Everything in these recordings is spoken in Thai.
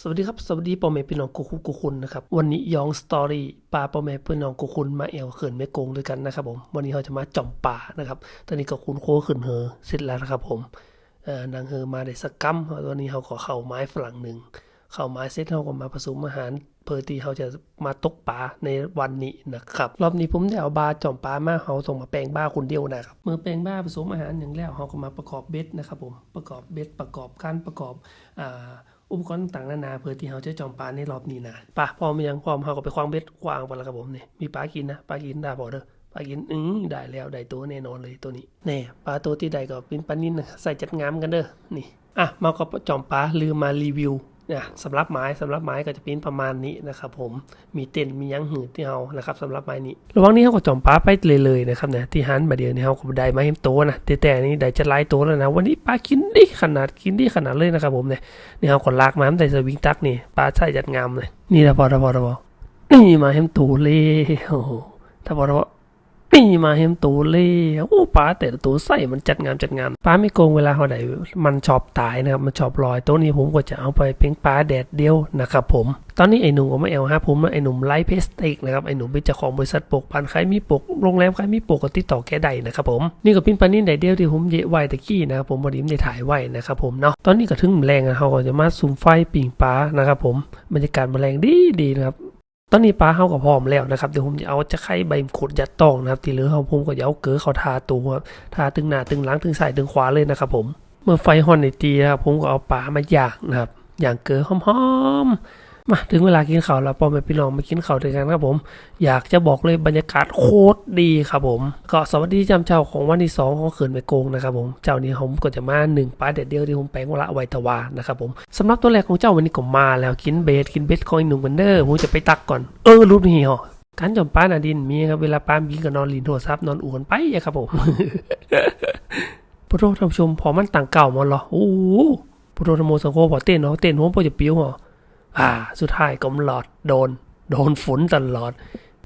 สวัสดีครับ สวัสดีพ่อแม่พี่น้องกูคุกูคุณนะครับ วันนี้ยองสตอรี่ปลาพ่อแม่พี่น้องกูคุณมาเอวเขินแม่โกงด้วยกันนะครับผมวันนี้เราจะมาจ่อมป่านะครับตอนนี้ก็คุณโคขึ้นเฮอเสร็จแล้วนะครับผมเออนางเฮอมาได้สักกัมวันนี้เราก็เข้าไม้ฝรั่งหนึ่งเข้าไม้เสร็จเราก็มาผสมอาหารเพื่อที่เขาจะมาตกปลาในวันนี้นะครับรอบนี้ผมได้เอาบาจ่อมปลามาเขาต้องมาแปลงบ้าคนเดียวนะครับเมื่อแปลงบ้าผสมอาหารอย่างแล้วเขาก็มาประกอบเบ็ดนะครับผมประกอบเบ็ดประกอบการประกอบอ่า อุปกรณ์ต่างๆนานาเพื่อที่เราจะจอมปลาในรอบนี้นะปะพร้อมยังพร้อมเขาก็ไปควางเบ็ดควางไปแล้วครับผมเนี่ยมีปลากินนะปลากินได้พอเด้อปลากินอือได้แล้วได้ตัวแน่นอนเลยตัวนี้แน่ปลาตัวที่ได้ก็เป็นปลานิ่นใส่จัดงามกันเด้อนี่อะมาก็จอมปลาลืมมารีวิว นะสำหรับไม้สำหรับไม้ก็จะเป็นประมาณนี้นะครับผมมีเต็นมียังหืดที่เฮานะครับสำหรับไม้นี้ระหว่างนี้เขาก็จอมปลาไปเลยเลยๆนะครับเนี่ยที่หันมาเดียวนี่เขาก็ได้มาเห็นโตวนะแต่แต่นี่ได้จะไล่โตแล้วนะวันนี้ปลากินดีขนาดกินดีขนาดเลยนะครับผมเนี่ยนี่เขาก็ลากมาตั้งแต่สวิงตักนี่ปลาใช่จัดงามเลยนี่นะพอนะพอนะพอนี่มาเห็มตูเลยโอ้โหถ้าพอนะพอ นี่มาเห็มตูเลยโอ้ปลาแต่ตัวใส่มันจัดงามจัดงามปลาไม่โกงเวลาเขาได้มันชอบตายนะครับมันชอบลอยตัวนี้ผมก็จะเอาไปเป็นปลาแดดเดียวนะครับผมตอนนี้ไอ้หนุ่มก็ไม่เอาฮะผมไอ้หนุ่มไลฟ์เพสต็กนะครับไอ้หนุ่มเป็นเจ้าของบริษัทปกปันใครมีปกโรงแรมใครมีปกก็ติดต่อแกได้นะครับผมนี่ก็เป็นปลานิ่นไดเดียวที่ผมเยะไว้ตะกี้นะครับผมบอดีมได้ถ่ายไว้นะครับผมเนาะตอนนี้ก็ถึงแมลงอะเขาก็จะมาซุ่มไฟปิ่งปลานะครับผมบรรยากาศแมลงดีดีนะครับ ตอนนี้ปลาเขากับพร้อมแล้วนะครับเดี๋ยวผมจะเอาจะไข่ใบขุดยัดตองนะครับที่เหลือเขาผมก็จะเอาเกลือเขาทาตัวครับทาตึงหน้าตึงหลังตึงซ้ายตึงขวาเลยนะครับผมเมื่อไฟฮอนในตีนะครับผมก็เอาปลามาย่างนะครับย่างเกลือหอมๆ มาถึงเวลากินข้าวแล้วพ่อแม่พี่น้องมากินข้าวด้วยกันครับผม อยากจะบอกเลยบรรยากาศโคตรดีครับผม ก็สวัสดีจำเจ้าของวันที่สองของเขื่อนแม่โกงนะครับผมเจ้านี้ผมก็จะมาหนึ่งปลาเด็ดเดียวที่ผมแปลงละไวตวานะครับผมสำหรับตัวแรกของเจ้าวันนี้ก็มาแล้วกินเบสกินเบสของอีกหนุ่มกันเด้อผมจะไปตักก่อนเออรูปนี้เหรอการจมป้านาดินมีครับเวลาป้ามีก็นอนลินโทรศัพท์นอนอู่กันไปอะครับผมพระโทษท่านผู้ชมพอมันต่างเก่ามันหรอโอ้โหพระโทษธรรมโมสังโฆพอเต้นเนาะเต้นหัวพอจะปิ้วเหรอ อ่า สุดท้ายก็หลอดโดน โดนฝนตลอด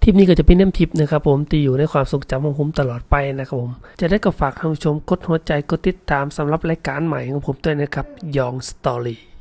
ทริปนี้ก็จะเป็นน้ำทิปนะครับผมตีอยู่ในความทรงจำของผมตลอดไปนะครับผม จะได้ก็ฝากท่านผู้ชมกดหัวใจกดติดตามสำหรับรายการใหม่ของผมด้วยนะครับยองสตอรี่